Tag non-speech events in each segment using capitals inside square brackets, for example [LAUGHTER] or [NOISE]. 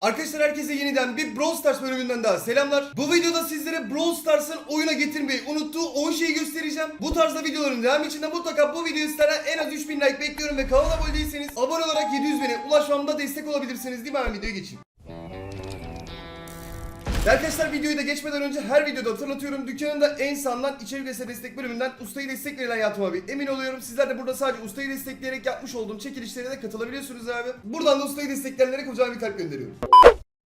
Arkadaşlar herkese yeniden bir Brawl Stars bölümünden daha selamlar. Bu videoda sizlere Brawl Stars'ın oyuna getirmeyi unuttuğu 10 şeyi göstereceğim. Bu tarzda videoların devamı için de mutlaka bu videoyu istenen en az 3000 like bekliyorum ve kanala abone değilseniz abone olarak 700 bine ulaşmamda destek olabilirsiniz değil mi? Hemen videoya geçeyim. Arkadaşlar videoyu da geçmeden önce her videoda hatırlatıyorum. Dükkanında en sağından içerik destek bölümünden ustayı destekleyen hayatıma bir emin oluyorum. Sizler de burada sadece ustayı destekleyerek yapmış olduğum çekilişlere de katılabiliyorsunuz abi. Buradan da ustayı destekleyenlere kocaman bir kalp gönderiyorum.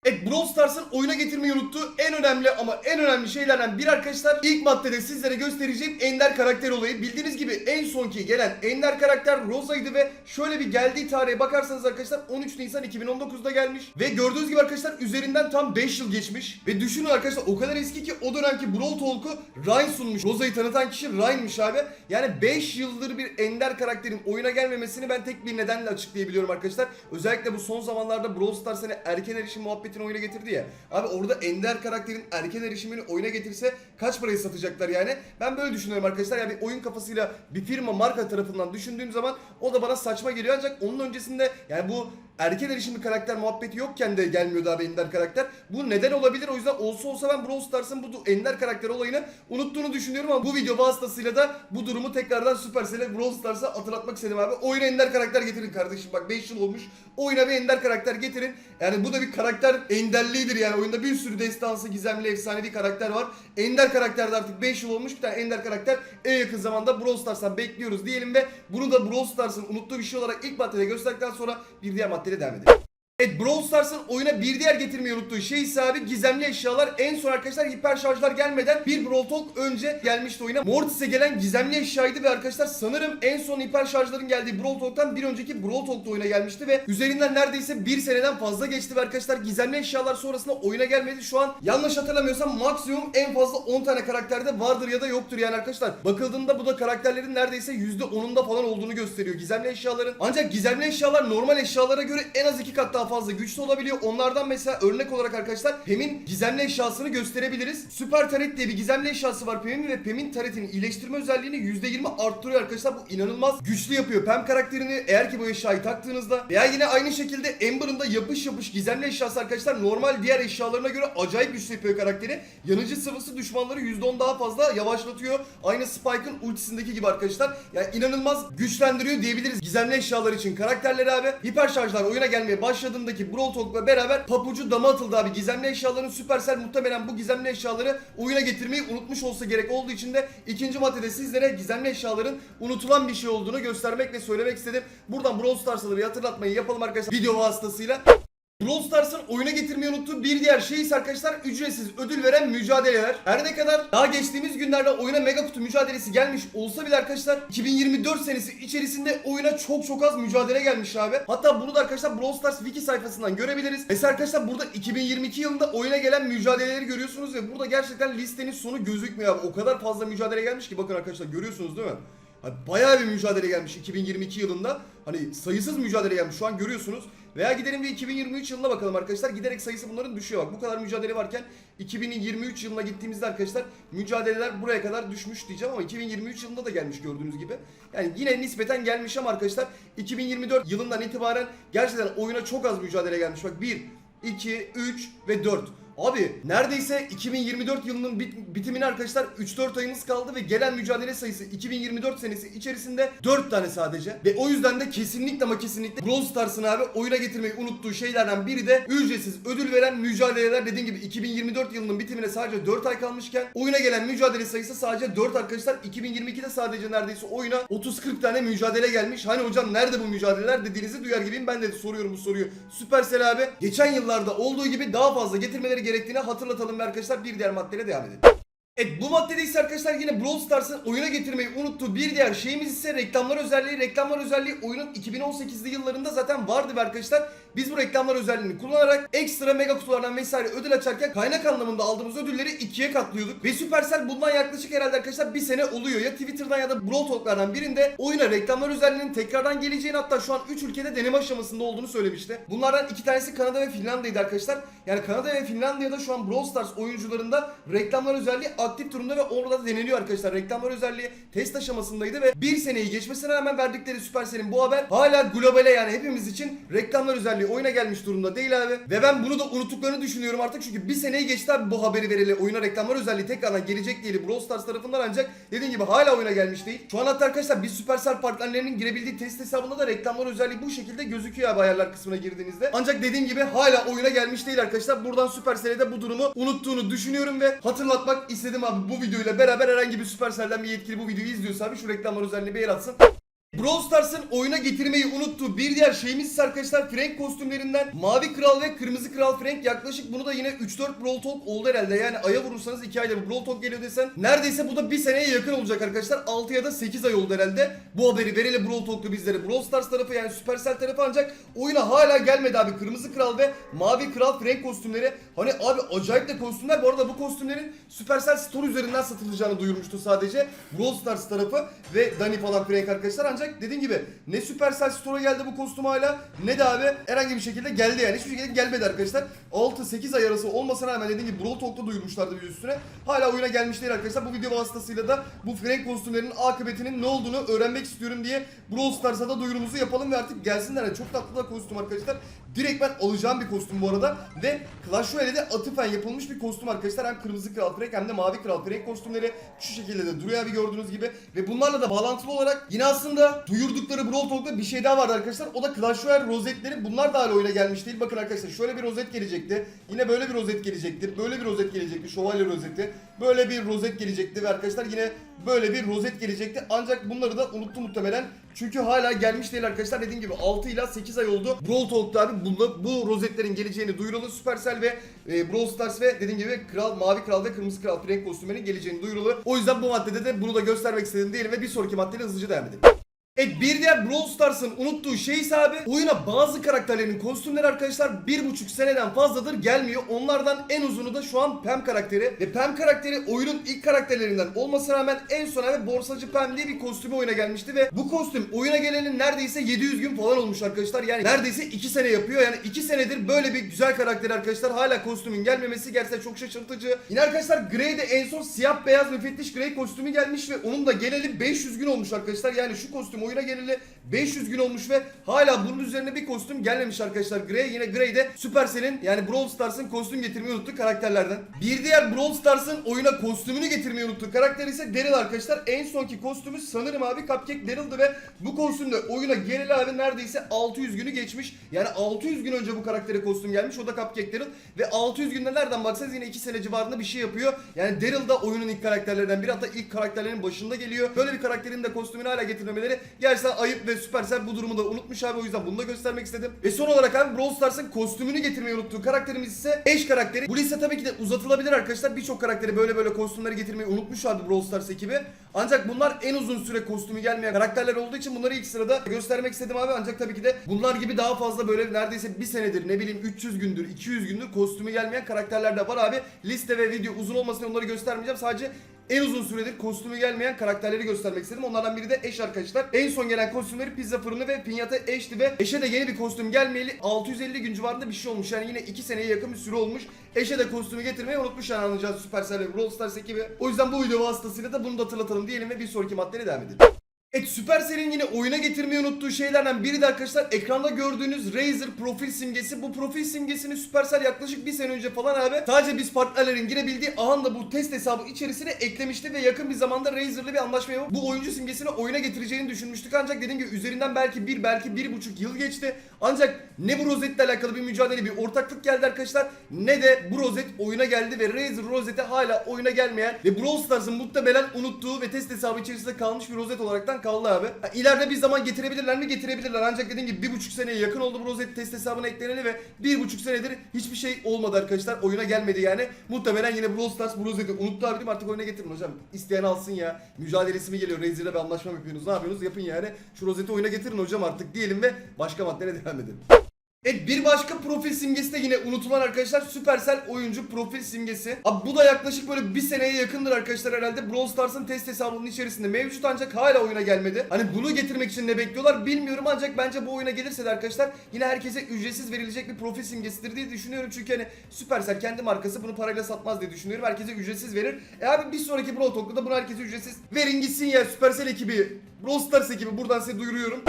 Evet Brawl Stars'ın oyuna getirmeyi unuttuğu en önemli ama en önemli şeylerden bir arkadaşlar ilk maddede sizlere göstereceğim Ender karakter olayı. Bildiğiniz gibi en sonki gelen Ender karakter Rosa'ydı ve şöyle bir geldiği tarihe bakarsanız arkadaşlar 13 Nisan 2019'da gelmiş. Ve gördüğünüz gibi arkadaşlar üzerinden tam 5 yıl geçmiş. Ve düşünün arkadaşlar o kadar eski ki o dönemki Brawl Talk'u Ryan sunmuş. Rosa'yı tanıtan kişi Ryan'mış abi. Yani 5 yıldır bir Ender karakterin oyuna gelmemesini ben tek bir nedenle açıklayabiliyorum arkadaşlar. Özellikle bu son zamanlarda Brawl Stars hani erken erişim muhabbetini oyuna getirdi ya. Abi orada Ender karakterin erken erişimini oyuna getirse kaç parayı satacaklar yani? Ben böyle düşünüyorum arkadaşlar. Yani oyun kafasıyla bir firma marka tarafından düşündüğüm zaman o da bana saçma geliyor ancak onun öncesinde yani bu erken erişimli karakter muhabbeti yokken de gelmiyordu abi Ender karakter. Bu neden olabilir? O yüzden olsa olsa ben Brawl Stars'ın bu Ender karakter olayını unuttuğunu düşünüyorum ama bu video vasıtasıyla da bu durumu tekrardan Supercell'e Brawl Stars'a hatırlatmak istedim abi. Oyuna Ender karakter getirin kardeşim bak 5 yıl olmuş. Oyuna bir Ender karakter getirin. Yani bu da bir karakter enderliğidir yani. Oyunda bir sürü destansı, gizemli, efsanevi karakter var. Ender karakterde artık 5 yıl olmuş. Bir tane Ender karakter en yakın zamanda Brawl Stars'tan bekliyoruz diyelim ve bunu da Brawl Stars'ın unuttuğu bir şey olarak ilk maddede gösterdikten sonra bir diğer maddeye devam edelim. Evet Brawl Stars'ın oyuna bir diğer getirmeyi unuttuğu şey ise abi gizemli eşyalar. En son arkadaşlar hiper şarjlar gelmeden bir Brawl Talk önce gelmişti oyuna. Mortis'e gelen gizemli eşyaydı ve arkadaşlar sanırım en son hiper şarjların geldiği Brawl Talk'tan bir önceki Brawl Talk'ta oyuna gelmişti ve üzerinden neredeyse bir seneden fazla geçti ve arkadaşlar gizemli eşyalar sonrasında oyuna gelmedi. Şu an yanlış hatırlamıyorsam maksimum en fazla 10 tane karakterde vardır ya da yoktur yani arkadaşlar. Bakıldığında bu da karakterlerin neredeyse %10'unda falan olduğunu gösteriyor gizemli eşyaların. Ancak gizemli eşyalar normal eşyalara göre en az iki kat daha fazla güçlü olabiliyor. Onlardan mesela örnek olarak arkadaşlar Pem'in gizemli eşyasını gösterebiliriz. Süper Taret diye bir gizemli eşyası var Pem'in ve Pem'in taretinin iyileştirme özelliğini %20 arttırıyor arkadaşlar. Bu inanılmaz güçlü yapıyor. Pem karakterini eğer ki bu eşyayı taktığınızda veya yine aynı şekilde Amber'ın da yapış yapış gizemli eşyası arkadaşlar normal diğer eşyalarına göre acayip güçlü yapıyor karakteri. Yanıcı sıvısı düşmanları %10 daha fazla yavaşlatıyor. Aynı Spike'ın ultisindeki gibi arkadaşlar. Yani inanılmaz güçlendiriyor diyebiliriz gizemli eşyalar için karakterleri abi. Hiper şarjlar oyuna gelmeye başladığındaki Brawl Talk'la beraber papucu dama atıldı abi. Gizemli eşyaların Supercell muhtemelen bu gizemli eşyaları oyuna getirmeyi unutmuş olsa gerek olduğu için de ikinci maddede sizlere gizemli eşyaların unutulan bir şey olduğunu göstermek ve söylemek istedim. Buradan Brawl Stars'a da bir hatırlatmayı yapalım arkadaşlar video vasıtasıyla. Brawl Stars'ın oyuna getirmeyi unuttuğu bir diğer şey ise arkadaşlar ücretsiz ödül veren mücadeleler. Her ne kadar daha geçtiğimiz günlerde oyuna mega kutu mücadelesi gelmiş olsa bile arkadaşlar 2024 senesi içerisinde oyuna çok çok az mücadele gelmiş abi. Hatta bunu da arkadaşlar Brawl Stars wiki sayfasından görebiliriz. Mesela arkadaşlar burada 2022 yılında oyuna gelen mücadeleleri görüyorsunuz ve burada gerçekten listenin sonu gözükmüyor abi. O kadar fazla mücadele gelmiş ki bakın arkadaşlar görüyorsunuz değil mi? Hani bayağı bir mücadele gelmiş 2022 yılında. Hani sayısız mücadele gelmiş şu an görüyorsunuz. Veya gidelim bir 2023 yılına bakalım arkadaşlar. Giderek sayısı bunların düşüyor bak. Bu kadar mücadele varken 2023 yılına gittiğimizde arkadaşlar mücadeleler buraya kadar düşmüş diyeceğim ama 2023 yılında da gelmiş gördüğünüz gibi. Yani yine nispeten gelmiş ama arkadaşlar 2024 yılından itibaren gerçekten oyuna çok az mücadele gelmiş. Bak 1, 2, 3 ve 4. Abi neredeyse 2024 yılının bit- bitimine arkadaşlar 3-4 ayımız kaldı ve gelen mücadele sayısı 2024 senesi içerisinde 4 tane sadece. Ve o yüzden de kesinlikle ama kesinlikle Brawl Stars'ın abi oyuna getirmeyi unuttuğu şeylerden biri de ücretsiz ödül veren mücadeleler. Dediğim gibi 2024 yılının bitimine sadece 4 ay kalmışken oyuna gelen mücadele sayısı sadece 4 arkadaşlar. 2022'de sadece neredeyse oyuna 30-40 tane mücadele gelmiş. Hani hocam nerede bu mücadeleler dediğinizi duyar gibiyim. Ben de soruyorum bu soruyu. Supercell abi geçen yıllarda olduğu gibi daha fazla getirmeleri gerektiğini hatırlatalım ve arkadaşlar bir diğer maddeyle devam edelim. Evet bu maddede ise arkadaşlar yine Brawl Stars'ın oyuna getirmeyi unuttuğu bir diğer şeyimiz ise reklamlar özelliği. Reklamlar özelliği oyunun 2018'li yıllarında zaten vardı ve arkadaşlar biz bu reklamlar özelliğini kullanarak ekstra mega kutulardan vesaire ödül açarken kaynak anlamında aldığımız ödülleri ikiye katlıyorduk. Ve Supercell bundan yaklaşık herhalde arkadaşlar bir sene oluyor. Ya Twitter'dan ya da Brawl Talk'lardan birinde oyuna reklamlar özelliğinin tekrardan geleceğini hatta şu an 3 ülkede deneme aşamasında olduğunu söylemişti. Bunlardan iki tanesi Kanada ve Finlandiya'ydı arkadaşlar. Yani Kanada ve Finlandiya'da şu an Brawl Stars oyuncularında reklamlar özelliği aktif durumda ve orada da deneniyor arkadaşlar. Reklamlar özelliği test aşamasındaydı ve bir seneyi geçmesine rağmen verdikleri Supercell'in bu haber hala globale yani hepimiz için reklamlar özelliği oyuna gelmiş durumda değil abi. Ve ben bunu da unuttuklarını düşünüyorum artık çünkü bir seneyi geçti abi bu haberi vereli. Oyuna reklamlar özelliği tekrardan gelecek diye Brawl Stars tarafından ancak dediğim gibi hala oyuna gelmiş değil. Şu an hatta arkadaşlar bir Supercell partnerlerinin girebildiği test hesabında da reklamlar özelliği bu şekilde gözüküyor abi ayarlar kısmına girdiğinizde. Ancak dediğim gibi hala oyuna gelmiş değil arkadaşlar. Buradan Supercell'e de bu durumu unuttuğunu düşünüyorum ve hatırlatmak istedim abi bu videoyla beraber herhangi bir Supercell'den bir yetkili bu videoyu izliyorsa abi şu reklamlar özelliğini bir yer atsın. Brawl Stars'ın oyuna getirmeyi unuttuğu bir diğer şeyimiz ise arkadaşlar Frank kostümlerinden Mavi Kral ve Kırmızı Kral Frank. Yaklaşık bunu da yine 3-4 Brawl Talk oldu herhalde. Yani aya vurursanız 2 ayda bir Brawl Talk geliyor desen neredeyse bu da bir seneye yakın olacak arkadaşlar. 6 ya da 8 ay oldu herhalde. Bu haberi vereli Brawl Talk'ta bizlere. Brawl Stars tarafı yani Supercell tarafı ancak oyuna hala gelmedi abi. Kırmızı Kral ve Mavi Kral Frank kostümleri. Hani abi acayip de kostümler. Bu arada bu kostümlerin Supercell Store üzerinden satılacağını duyurmuştu sadece. Brawl Stars tarafı ve Dani falan Frank arkadaşlar. Ancak dediğim gibi ne Supercell Store'a geldi bu kostüm hala ne de abi herhangi bir şekilde geldi yani. Hiçbir şekilde gelmedi arkadaşlar. 6-8 ay arası olmasına rağmen dediğim gibi Brawl Talk'ta duyurmuşlardı bir üstüne. Hala oyuna gelmiş değil arkadaşlar. Bu video vasıtasıyla da bu Frank kostümlerinin akıbetinin ne olduğunu öğrenmek istiyorum diye Brawl Stars'a da duyurumuzu yapalım ve artık gelsinler. Çok tatlı da kostüm arkadaşlar. Direkt ben alacağım bir kostüm bu arada ve Clash Royale'de atıfen yapılmış bir kostüm arkadaşlar. Hem Kırmızı Kral Frank hem de Mavi Kral Frank kostümleri şu şekilde de duruyor abi gördüğünüz gibi. Ve bunlarla da bağlantılı olarak yine aslında duyurdukları Brawl Talk'ta bir şey daha vardı arkadaşlar. O da Clash Royale rozetleri. Bunlar da hala oyuna gelmiş değil bakın arkadaşlar şöyle bir rozet gelecekti. Yine böyle bir rozet gelecektir böyle bir rozet gelecekti. Şövalye rozeti. Böyle bir rozet gelecekti ve arkadaşlar yine böyle bir rozet gelecekti. Ancak bunları da unuttu muhtemelen. Çünkü hala gelmiş değil arkadaşlar. Dediğim gibi 6 ila 8 ay oldu. Brawl Talk'ta abi bu rozetlerin geleceğini duyuruldu Supercell ve e, Brawl Stars ve dediğim gibi Kral Mavi Kral ve Kırmızı Kral Frank kostümlerinin geleceğini duyuruldu o yüzden bu maddede de bunu da göstermek istedim diyelim ve bir sonraki maddeyle hızlıca devam edelim Evet bir diğer Brawl Stars'ın unuttuğu şey ise abi oyuna bazı karakterlerin kostümleri arkadaşlar bir buçuk seneden fazladır gelmiyor. Onlardan en uzunu da şu an Pam karakteri. Ve Pam karakteri oyunun ilk karakterlerinden olmasına rağmen en son abi Borsacı Pam diye bir kostümü oyuna gelmişti. Ve bu kostüm oyuna gelenin neredeyse 700 gün falan olmuş arkadaşlar. Yani neredeyse 2 sene yapıyor. Yani 2 senedir böyle bir güzel karakter arkadaşlar. Hala kostümün gelmemesi gerçekten çok şaşırtıcı. Yine arkadaşlar Grey'de en son siyah beyaz müfettiş Grey kostümü gelmiş ve onun da geleli 500 gün olmuş arkadaşlar. Yani şu kostüm oyuna geleli 500 gün olmuş ve hala bunun üzerine bir kostüm gelmemiş arkadaşlar Grey. Yine Grey'de Supercell'in yani Brawl Stars'ın kostüm getirmeyi unuttuğu karakterlerden. Bir diğer Brawl Stars'ın oyuna kostümünü getirmeyi unuttuğu karakter ise Daryl arkadaşlar. En sonki kostümü sanırım abi Cupcake Daryl'dı ve bu kostümde oyuna geleli abi neredeyse 600 günü geçmiş. Yani 600 gün önce bu karaktere kostüm gelmiş. O da Cupcake Daryl ve 600 günde nereden baksanız yine 2 sene civarında bir şey yapıyor. Yani Daryl da oyunun ilk karakterlerinden biri hatta ilk karakterlerin başında geliyor. Böyle bir karakterin de kostümünü hala getirmemeleri gerçekten ayıp ve Supercell bu durumu da unutmuş abi o yüzden bunu da göstermek istedim. Ve son olarak abi Brawl Stars'ın kostümünü getirmeyi unuttuğu karakterimiz ise Ash karakteri. Bu liste tabii ki de uzatılabilir arkadaşlar. Birçok karakteri böyle böyle kostümleri getirmeyi unutmuş abi Brawl Stars ekibi. Ancak bunlar en uzun süre kostümü gelmeyen karakterler olduğu için bunları ilk sırada göstermek istedim abi. Ancak tabii ki de bunlar gibi daha fazla böyle neredeyse bir senedir ne bileyim 300 gündür 200 gündür kostümü gelmeyen karakterler de var abi. Liste ve video uzun olmasın diye onları göstermeyeceğim. Sadece en uzun süredir kostümü gelmeyen karakterleri göstermek istedim. Onlardan biri de Eş arkadaşlar. En son gelen kostümleri pizza fırını ve pinyata Eş'ti ve Eş'e de yeni bir kostüm gelmeyeli 650 gün civarında bir şey olmuş. Yani yine 2 seneye yakın bir süre olmuş. Eş'e de kostümü getirmeyi unutmuş yani anlayacağız Supercell ve Brawl Stars ekibi. O yüzden bu video vasıtasıyla da bunu da hatırlatalım diyelim ve bir sonraki maddeye devam edelim. Evet Supercell'in yine oyuna getirmeyi unuttuğu şeylerden biri de arkadaşlar ekranda gördüğünüz Razer profil simgesi. Bu profil simgesini Supercell yaklaşık bir sene önce falan abi sadece biz partnerlerin girebildiği anda bu test hesabı içerisine eklemişti ve yakın bir zamanda Razer'lı bir anlaşma bu oyuncu simgesini oyuna getireceğini düşünmüştük. Ancak dediğim gibi üzerinden belki bir belki bir buçuk yıl geçti. Ancak ne bu rozetle alakalı bir mücadele bir ortaklık geldi arkadaşlar ne de bu rozet oyuna geldi ve Razer rozeti hala oyuna gelmeyen ve Brawl Stars'ın muhtemelen unuttuğu ve test hesabı içerisinde kalmış bir rozet olaraktan kaldı abi. Ha, ileride bir zaman getirebilirler mi? Getirebilirler. Ancak dediğim gibi bir buçuk seneye yakın oldu bu rozet test hesabına ekleneli ve bir buçuk senedir hiçbir şey olmadı arkadaşlar. Oyuna gelmedi yani. Muhtemelen yine Brawl Stars bu rozeti unuttu abi değil mi? Artık oyuna getirin hocam. İsteyen alsın ya. Mücadelesi mi geliyor? Razer'la bir anlaşma yapıyorsunuz? Ne yapıyorsunuz? Yapın yani. Şu rozeti oyuna getirin hocam artık diyelim ve başka maddelere [LAUGHS] devam edelim. Evet bir başka profil simgesi de yine unutulan arkadaşlar Supercell oyuncu profil simgesi. Abi bu da yaklaşık böyle bir seneye yakındır arkadaşlar herhalde Brawl Stars'ın test hesabının içerisinde mevcut ancak hala oyuna gelmedi. Hani bunu getirmek için ne bekliyorlar bilmiyorum ancak bence bu oyuna gelirse de arkadaşlar yine herkese ücretsiz verilecek bir profil simgesidir diye düşünüyorum. Çünkü hani Supercell kendi markası bunu parayla satmaz diye düşünüyorum. Herkese ücretsiz verir. E abi bir sonraki Brawl Talk'ta da bunu herkese ücretsiz verin gitsin ya Supercell ekibi. Brawl Stars ekibi buradan size duyuruyorum.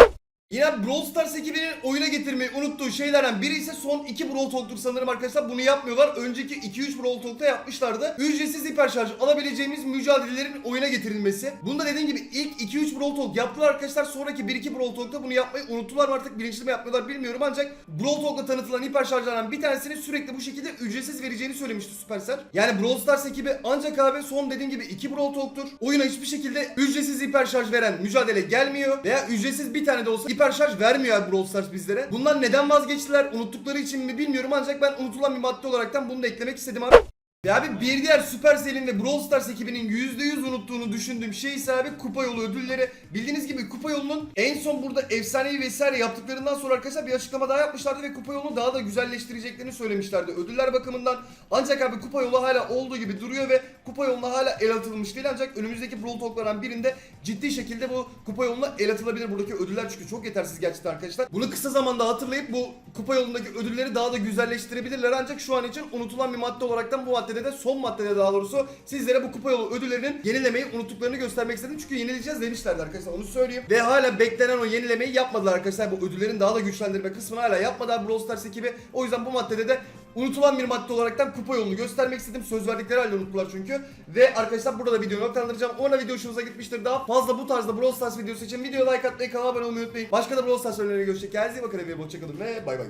Yine Brawl Stars ekibinin oyuna getirmeyi unuttuğu şeylerden biri ise son 2 Brawl Talk'tur sanırım arkadaşlar. Bunu yapmıyorlar. Önceki 2-3 Brawl Talk'ta yapmışlardı. Ücretsiz hiper şarj alabileceğimiz mücadelelerin oyuna getirilmesi. Bunda dediğim gibi ilk 2-3 Brawl Talk yaptılar arkadaşlar. Sonraki 1-2 Brawl Talk'ta bunu yapmayı unuttular mı artık bilinçli mi yapmıyorlar bilmiyorum. Ancak Brawl Talk'ta tanıtılan hiper şarjlardan bir tanesini sürekli bu şekilde ücretsiz vereceğini söylemişti Supercell. Yani Brawl Stars ekibi ancak abi son dediğim gibi 2 Brawl Talk'tur. Oyuna hiçbir şekilde ücretsiz hiper şarj veren mücadele gelmiyor. Veya ücretsiz bir tane de olsa hiper şarj vermiyor abi Brawl Stars bizlere. Bundan neden vazgeçtiler? Unuttukları için mi bilmiyorum ancak ben unutulan bir madde olaraktan bunu da eklemek istedim abi. Ve abi bir diğer Supercell'in ve Brawl Stars ekibinin %100 unuttuğunu düşündüğüm şey ise abi kupa yolu ödülleri. Bildiğiniz gibi kupa yolunun en son burada efsanevi vesaire yaptıklarından sonra arkadaşlar bir açıklama daha yapmışlardı ve kupa yolunu daha da güzelleştireceklerini söylemişlerdi ödüller bakımından. Ancak abi kupa yolu hala olduğu gibi duruyor ve kupa yoluna hala el atılmış değil ancak önümüzdeki Brawl Talk'lardan birinde ciddi şekilde bu kupa yoluna el atılabilir buradaki ödüller çünkü çok yetersiz gerçekten arkadaşlar. Bunu kısa zamanda hatırlayıp bu kupa yolundaki ödülleri daha da güzelleştirebilirler ancak şu an için unutulan bir madde olaraktan bu maddede de son maddede daha doğrusu sizlere bu kupa yolu ödüllerinin yenilemeyi unuttuklarını göstermek istedim. Çünkü yenileyeceğiz demişlerdi arkadaşlar onu söyleyeyim. Ve hala beklenen o yenilemeyi yapmadılar arkadaşlar. Bu ödüllerin daha da güçlendirme kısmını hala yapmadılar Brawl Stars ekibi. O yüzden bu maddede de unutulan bir madde olaraktan kupa yolunu göstermek istedim. Söz verdikleri halde unuttular çünkü. Ve arkadaşlar burada da videoyu noktalandıracağım. Ona video hoşunuza gitmiştir. Daha fazla bu tarzda Brawl Stars videosu için videoya like atmayı, kanala abone olmayı unutmayın. Başka da Brawl Stars önerileri görüşecek. Kendinize iyi bakın. Hoşçakalın ve bay bay.